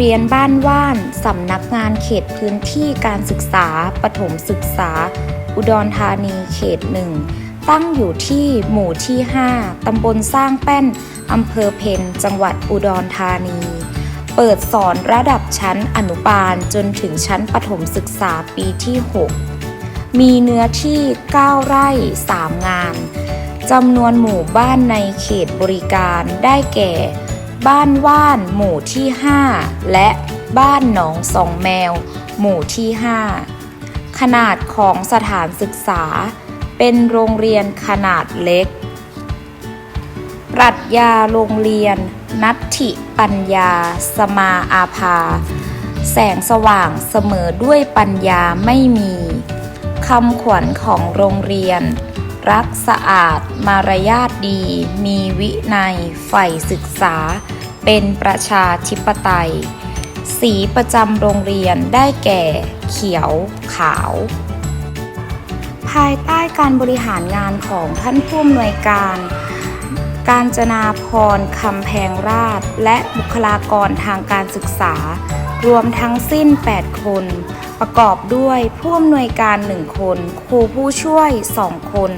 โรงเรียนบ้านว่าน สำนักงานเขตพื้นที่การศึกษา ปฐมศึกษา อุดรธานีเขตหนึ่ง ตั้งอยู่ที่หมู่ที่ 5 ตำบลสร้างแป้น อำเภอเพนจังหวัดอุดรธานี เปิดสอนระดับชั้นอนุบาลจนถึงชั้นประถมศึกษาปีที่ 6 มีเนื้อที่ 9 ไร่ 3 งาน จำนวนหมู่บ้านในเขตบริการได้แก่ บ้านว่านหมู่ที่ 5 และบ้านหนองสองแมว หมู่ที่ 5 ขนาดของสถานศึกษา เป็นโรงเรียนขนาดเล็ก ปรัชญาโรงเรียน นัตถิปัญญา สมาอาภา แสงสว่างเสมอด้วยปัญญาไม่มีคำขวัญของโรงเรียน รักสะอาด มารยาทดี มีวินัย ใฝ่ศึกษา เป็นประชาธิปไตย สีประจำโรงเรียนได้แก่ เขียว ขาว ภายใต้การบริหารงานของท่านผู้อำนวยการ การจนาพรคำแพงราช และบุคลากรทางการศึกษา รวมทั้งสิ้น 8 คน ประกอบด้วยผู้อำนวยการ 1 คน ครูผู้ช่วย 2 คน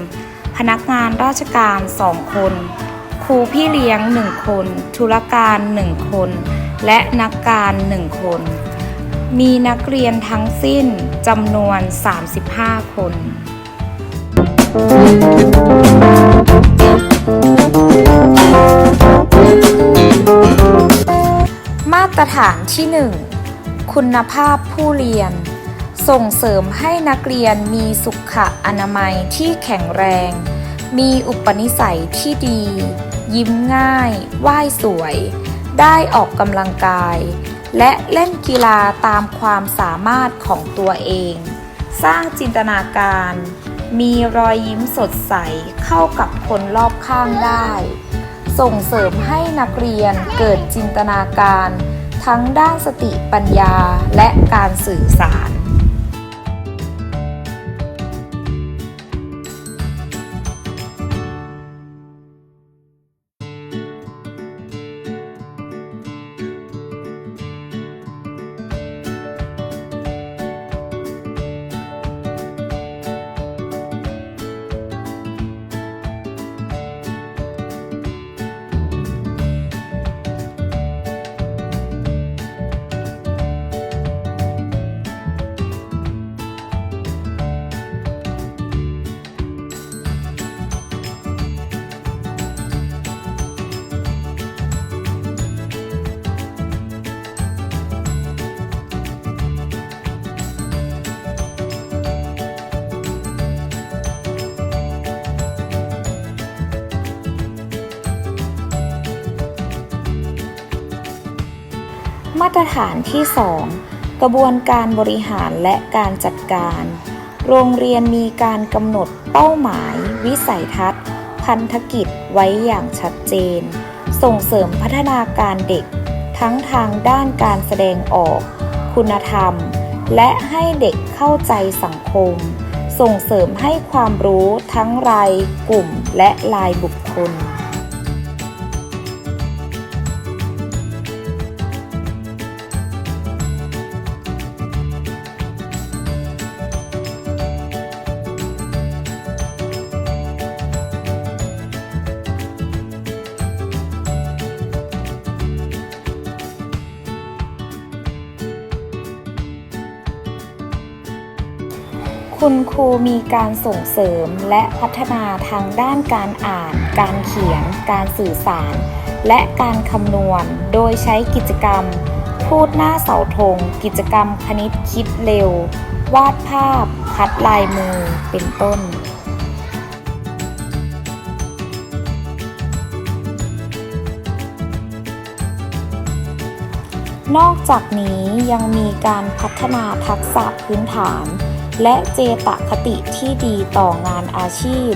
พนักงานราชการ 2 คน ครูพี่เลี้ยง 1 คน ธุรการ 1 คน และนักการ 1 คน มีนักเรียนทั้งสิ้นจำนวน 35 คน มาตรฐานที่ 1 คุณภาพผู้เรียน ส่งเสริมให้นักเรียนมีสุขอนามัยที่แข็งแรง มีอุปนิสัยที่ดี ยิ้มง่ายไหว้สวย ได้ออกกำลังกาย และเล่นกีฬาตามความสามารถของตัวเอง สร้างจินตนาการ มีรอยยิ้มสดใสเข้ากับคนรอบข้างได้ ส่งเสริมให้นักเรียนเกิดจินตนาการทั้งด้านสติปัญญาและการสื่อสาร ตรฐานที่ 2 กระบวนการบริหารและการจัดการ โรงเรียนมีการกำหนดเป้าหมาย วิสัยทัศน์ พันธกิจไว้อย่างชัดเจน ส่งเสริมพัฒนาการเด็ก ทั้งทางด้านการแสดงออก คุณธรรม และให้เด็กเข้าใจสังคม ส่งเสริมให้ความรู้ทั้งรายกลุ่มและรายบุคคล คุณครูมีการส่งเสริมและพัฒนาทางด้านการอ่าน การเขียน การสื่อสาร และการคำนวณ โดยใช้กิจกรรม พูดหน้าเสาธง กิจกรรมคณิตคิดเร็ว วาดภาพ คัดลายมือ เป็นต้นนอกจากนี้ยังมีการพัฒนาทักษะพื้นฐาน และเจตคติที่ดีต่องานอาชีพ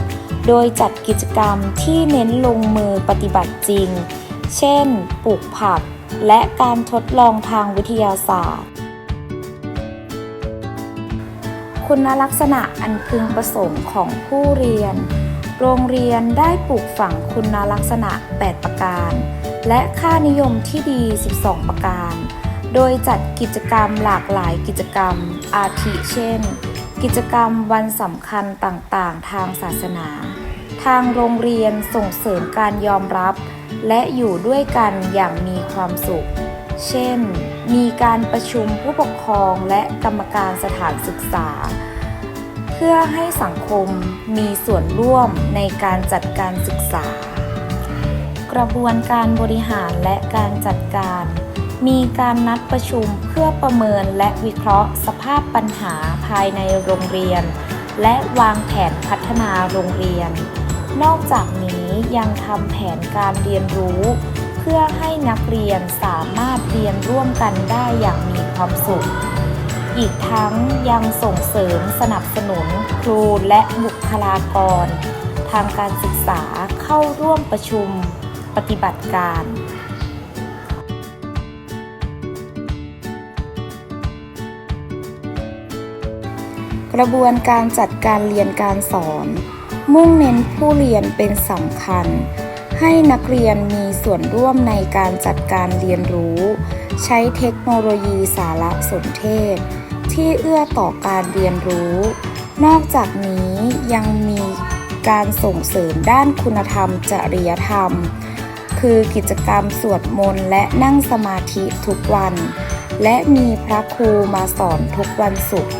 โดยจัดกิจกรรมที่เน้นลงมือปฏิบัติจริง เช่น ปลูกผัก และการทดลองทางวิทยาศาสตร์ คุณลักษณะอันพึงประสงค์ของผู้เรียน โรงเรียนได้ปลูกฝังคุณลักษณะ 8 ประการ และค่านิยมที่ดี 12 ประการ โดยจัดกิจกรรมหลากหลายกิจกรรม อาทิเช่น กิจกรรมวันสำคัญต่างๆ ทางศาสนา ทางโรงเรียนส่งเสริมการยอมรับ และอยู่ด้วยกันอย่างมีความสุข เช่น มีการประชุมผู้ปกครองและกรรมการสถานศึกษา เพื่อให้สังคมมีส่วนร่วมในการจัดการศึกษา กระบวนการบริหารและการจัดการ มีการนัดประชุมเพื่อประเมินและวิเคราะห์สภาพปัญหาภายในโรงเรียน และวางแผนพัฒนาโรงเรียน นอกจากนี้ยังทำแผนการเรียนรู้ เพื่อให้นักเรียนสามารถเรียนร่วมกันได้อย่างมีความสุข อีกทั้งยังส่งเสริมสนับสนุนครูและบุคลากร ทางการศึกษาเข้าร่วมประชุมปฏิบัติการ ระบวนการจัดการเรียนการสอน มุ่งเน้นผู้เรียนเป็นสำคัญ ให้นักเรียนมีส่วนร่วมในการจัดการเรียนรู้ ใช้เทคโนโลยีสารสนเทศ ที่เอื้อต่อการเรียนรู้ นอกจากนี้ยังมีการส่งเสริมด้านคุณธรรม จริยธรรม คือกิจกรรมสวดมนต์และนั่งสมาธิทุกวัน และมีพระครูมาสอนทุกวันศุกร์